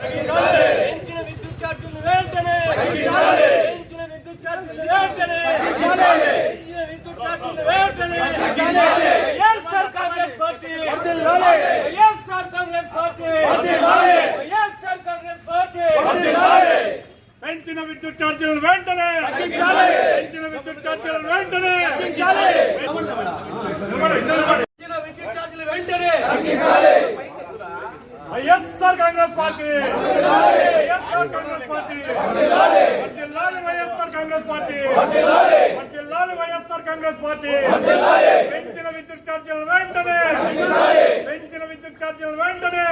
పెంచిన విద్యుత్ ఛార్జీలు వెంటనే! పెంచిన విద్యుత్ ఛార్జీలు వెంటనే! పెంచిన విద్యుత్ ఛార్జీలు వెంటనే! YSR Congress party! YSR Congress party YSR Congress party పెంచిన విద్యుత్ ఛార్జీలను వెంటనే పెంచిన విద్యుత్ ఛార్జీలను వెంటనే పెంచిన విద్యుత్ ఛార్జీలు వెంటనే YSR Congress party YSR Congress party వర్ధిల్లాలి వైఎస్ఆర్ కాంగ్రెస్ పార్టీ. వర్ధిల్లాలి వైఎస్ఆర్ కాంగ్రెస్ పార్టీ. పెంచిన విద్యుత్ ఛార్జీలను వెంటనే. పెంచిన విద్యుత్ ఛార్జీలను వెంటనే.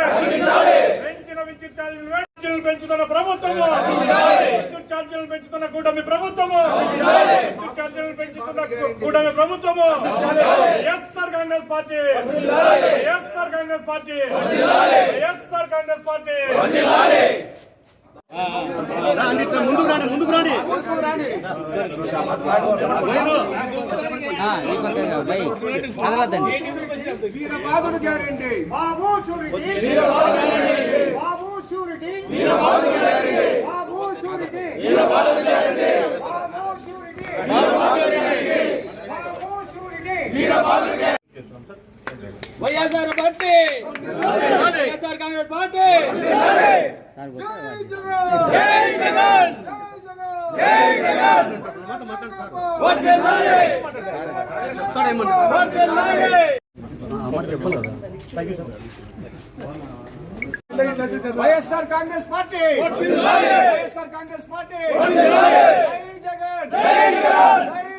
పెంచిన విద్యుత్ ఛార్జీలు ఛార్జీలు పెంచుతున్న ప్రభుత్వము. విద్యుత్ ఛార్జీలు పెంచుతున్న కూటమి ప్రభుత్వము. విద్యుత్ ఛార్జీలు పెంచుతున్న కూటమి ప్రభుత్వము. YSR Congress party. YSR Congress party. YSR Congress party. ముందుకు రాండి ముందుకు రాండి. వీరబాదుడు guarantee. Babu surety Babu surety Babu surety Babu surety Babu surety YSR party. YSR Congress party. జై జగన్ జై జగన్ జై జగన్ వర్ధిల్లాలి వర్ధిల్లాలి YSR Congress party YSR Congress party జై జగన్ జై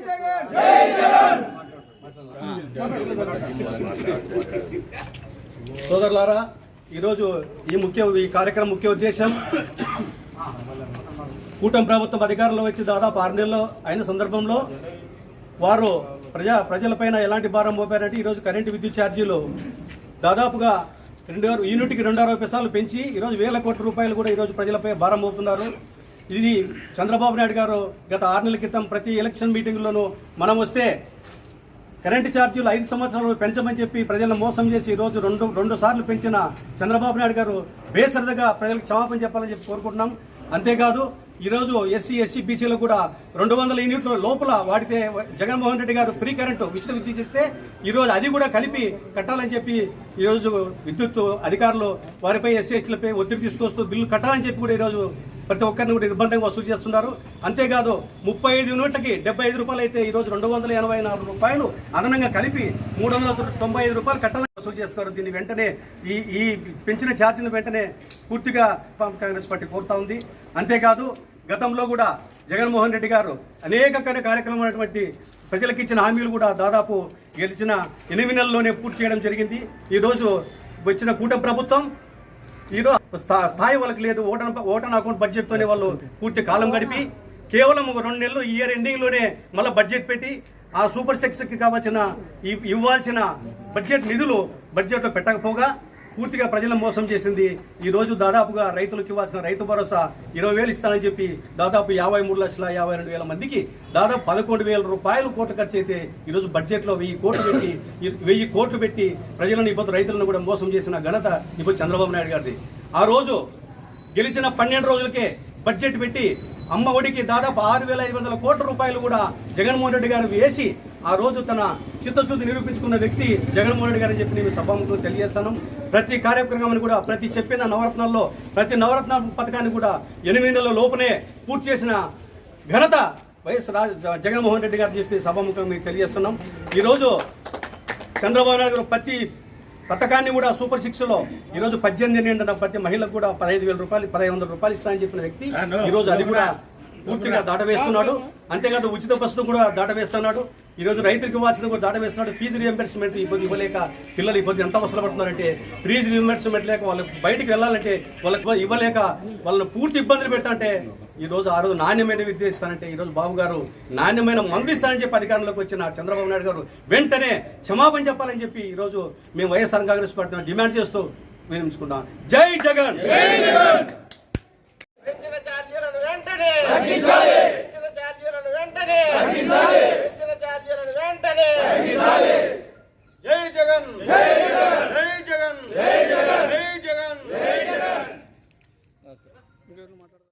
జగన్ జై జగన్ సోదరులారా ఈరోజు ఈ ముఖ్య ఈ కార్యక్రమం ముఖ్య ఉద్దేశం కూటమి ప్రభుత్వం అధికారంలో వచ్చి దాదాపు ఆరు నెలలు అయిన సందర్భంలో వారు ప్రజా ప్రజలపైన ఎలాంటి భారం మోపారంటే ఈరోజు కరెంటు విద్యుత్ ఛార్జీలు దాదాపుగా రెండు యూనిట్కి రెండు పైసలు పెంచి ఈరోజు వేల కోట్ల రూపాయలు కూడా ఈరోజు ప్రజలపై భారం మోపుతున్నారు. ఇది చంద్రబాబు నాయుడు గారు గత ఆరు నెలల క్రితం ప్రతి ఎలక్షన్ మీటింగ్లోనూ మనం వస్తే కరెంటు ఛార్జీలు ఐదు సంవత్సరాలు పెంచమని చెప్పి ప్రజలను మోసం చేసి ఈరోజు రెండు రెండు సార్లు పెంచిన చంద్రబాబు నాయుడు గారు బేసరదగా ప్రజలకు క్షమాపణ చెప్పాలని చెప్పి కోరుకుంటున్నాం. అంతేకాదు ఈరోజు ఎస్సీ ఎస్సీ బీసీలో కూడా రెండు వందల యూనిట్ల లోపల వాడితే జగన్మోహన్ రెడ్డి గారు ఫ్రీ కరెంటు ఉచిత విద్యుత్ ఇస్తే ఈరోజు అది కూడా కలిపి కట్టాలని చెప్పి ఈరోజు విద్యుత్ అధికారులు వారిపై ఎస్సీ ఎస్టీలపై ఒత్తిడి తీసుకొస్తూ బిల్లు కట్టాలని చెప్పి కూడా ఈరోజు ప్రతి ఒక్కరిని కూడా నిర్బంధంగా వసూలు చేస్తున్నారు. అంతేకాదు ముప్పై ఐదు యూనిట్లకి డెబ్బై ఐదు రూపాయలు అయితే ఈరోజు రెండు వందల ఎనభై నాలుగు రూపాయలు అదనంగా కలిపి మూడు వందల తొంభై ఐదు రూపాయలు కట్టాలని వసూలు చేస్తున్నారు. దీన్ని వెంటనే ఈ ఈ పెంచిన ఛార్జీని వెంటనే పూర్తిగా కాంగ్రెస్ పార్టీ కోరుతా ఉంది. అంతేకాదు గతంలో కూడా జగన్మోహన్ రెడ్డి గారు అనేక కార్య- కార్యక్రమాలైనటువంటి ప్రజలకు ఇచ్చిన హామీలు కూడా దాదాపు గెలిచిన ఎనిమిది నెలల్లోనే పూర్తి చేయడం జరిగింది. ఈరోజు వచ్చిన కూటమి ప్రభుత్వం ఈరోజు స్థాయి వాళ్ళకి లేదు ఓటన్ ఓటన్ అకౌంట్ బడ్జెట్తోనే వాళ్ళు పూర్తి కాలం గడిపి కేవలం ఒక రెండు నెలలు ఈ ఇయర్ ఎండింగ్లోనే మళ్ళీ బడ్జెట్ పెట్టి ఆ సూపర్ సెక్స్కి కావాల్సిన ఇవ్వాల్సిన బడ్జెట్ నిధులు బడ్జెట్లో పెట్టకపోగా పూర్తిగా ప్రజలను మోసం చేసింది. ఈ రోజు దాదాపుగా రైతులకు ఇవ్వాల్సిన రైతు భరోసా ఇరవై వేలు ఇస్తానని చెప్పి దాదాపు యాభై మూడు లక్షల యాభై రెండు వేల మందికి దాదాపు పదకొండు వేల రూపాయలు కోట్లు ఖర్చు అయితే ఈరోజు బడ్జెట్లో వెయ్యి కోట్లు పెట్టి వెయ్యి కోట్లు పెట్టి ప్రజలను ఇబ్బంది రైతులను కూడా మోసం చేసిన ఘనత ఇప్పుడు చంద్రబాబు నాయుడు గారిది. ఆ రోజు గెలిచిన పన్నెండు రోజులకే బడ్జెట్ పెట్టి అమ్మ ఒడికి దాదాపు ఆరు వేల ఐదు వందల కోట్ల రూపాయలు కూడా జగన్మోహన్ రెడ్డి గారు వేసి ఆ రోజు తన చిత్తశుద్ధి నిరూపించుకున్న వ్యక్తి జగన్మోహన్ రెడ్డి గారు అని చెప్పి నేను సభాముఖం తెలియజేస్తాను. ప్రతి కార్యక్రమాన్ని కూడా ప్రతి చెప్పిన నవరత్నాల్లో ప్రతి నవరత్న పథకాన్ని కూడా ఎనిమిది నెలల లోపనే పూర్తి చేసిన ఘనత వైఎస్ రాజ జగన్మోహన్ రెడ్డి గారు చెప్పి సభాముఖం మీకు తెలియజేస్తున్నాం. ఈరోజు చంద్రబాబు నాయుడు గారు ప్రతి పథకాన్ని కూడా సూపర్ సిక్స్లో ఈ రోజు పద్దెనిమిది నిండిన ప్రతి మహిళకు కూడా పదహైదు వేల రూపాయలు పదహైదు వందల రూపాయలు ఇస్తానని చెప్పిన వ్యక్తి ఈ రోజు అది కూడా పూర్తిగా దాటవేస్తున్నాడు. అంతేకాదు ఉచిత బస్సును కూడా దాటవేస్తున్నాడు. ఈ రోజు రైతులకు ఇవ్వాల్సిన కూడా దాటవేస్తున్నాడు. ఫీజు రియంబర్స్మెంట్ ఇబ్బంది ఇవ్వలేక పిల్లలు ఇబ్బంది ఎంత అవసరం పడుతున్నారంటే ఫీజు రియంబర్స్మెంట్ లేక వాళ్ళు బయటికి వెళ్ళాలంటే వాళ్ళకి ఇవ్వలేక వాళ్ళని పూర్తి ఇబ్బందులు పెట్టాలంటే ఈ రోజు ఆ రోజు నాణ్యమైన విద్య ఇస్తానంటే ఈ రోజు బాబు గారు నాణ్యమైన మందు ఇస్తానని చెప్పి అధికారంలోకి వచ్చిన చంద్రబాబు నాయుడు గారు వెంటనే క్షమాపణ చెప్పాలని చెప్పి ఈ రోజు మేము వైఎస్ఆర్ కాంగ్రెస్ పార్టీ డిమాండ్ చేస్తూ వినిపించుకుంటాం జై జగన్! వెంటనే! వెంటనే